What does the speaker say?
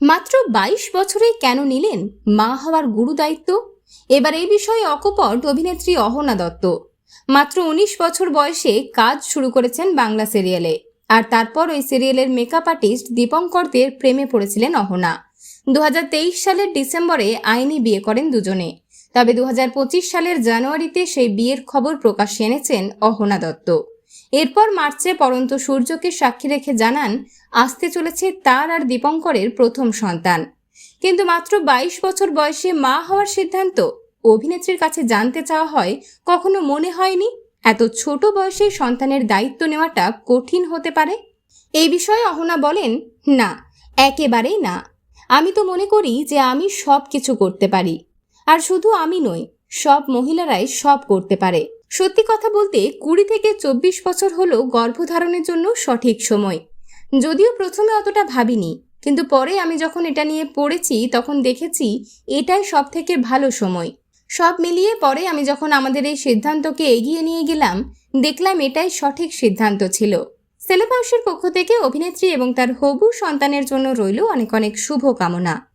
মাত্র বাইশ বছরে কেন নিলেন মা হওয়ার গুরু দায়িত্ব? এবার এই বিষয়ে অকপট অভিনেত্রী অহনা দত্ত। মাত্র উনিশ বছর বয়সে কাজ শুরু করেছেন বাংলা সিরিয়ালে। আর তারপর ওই সিরিয়ালের মেকআপ আর্টিস্ট দীপঙ্করদের প্রেমে পড়েছিলেন অহনা। দুহাজার তেইশ সালের ডিসেম্বরে আইনি বিয়ে করেন দুজনে। তবে দুহাজার পঁচিশ সালের জানুয়ারিতে সেই বিয়ের খবর প্রকাশ্যে এনেছেন অহনা দত্ত। এরপর মার্চে পরন্ত সূর্যকে সাক্ষী রেখে জানান, আসতে চলেছে তার আর দীপঙ্করের প্রথম সন্তান। কিন্তু মাত্র বাইশ বছর বয়সে মা হওয়ার সিদ্ধান্ত অভিনেত্রীর কাছে জানতে চাওয়া হয়, কখনো মনে হয়নি? এত ছোট বয়সে সন্তানের দায়িত্ব নেওয়াটা কঠিন হতে পারে? এই বিষয়ে অহনা বলেন, না, একেবারেই না। আমি তো মনে করি যে আমি সব কিছু করতে পারি। আর শুধু আমি নই, সব মহিলারাই সব করতে পারে। সত্যি কথা বলতে কুড়ি থেকে চব্বিশ বছর হলো গর্ভধারণের জন্য সঠিক সময়। যদিও প্রথমে অতটা ভাবিনি, কিন্তু পরে আমি যখন এটা নিয়ে পড়েছি, তখন দেখেছি এটাই সব থেকে ভালো সময়। সব মিলিয়ে পরে আমি যখন আমাদের এই সিদ্ধান্তকে এগিয়ে নিয়ে গেলাম, দেখলাম এটাই সঠিক সিদ্ধান্ত ছিল। সেলেবাউসের পক্ষ থেকে অভিনেত্রী এবং তার হবু সন্তানের জন্য রইল অনেক অনেক শুভ কামনা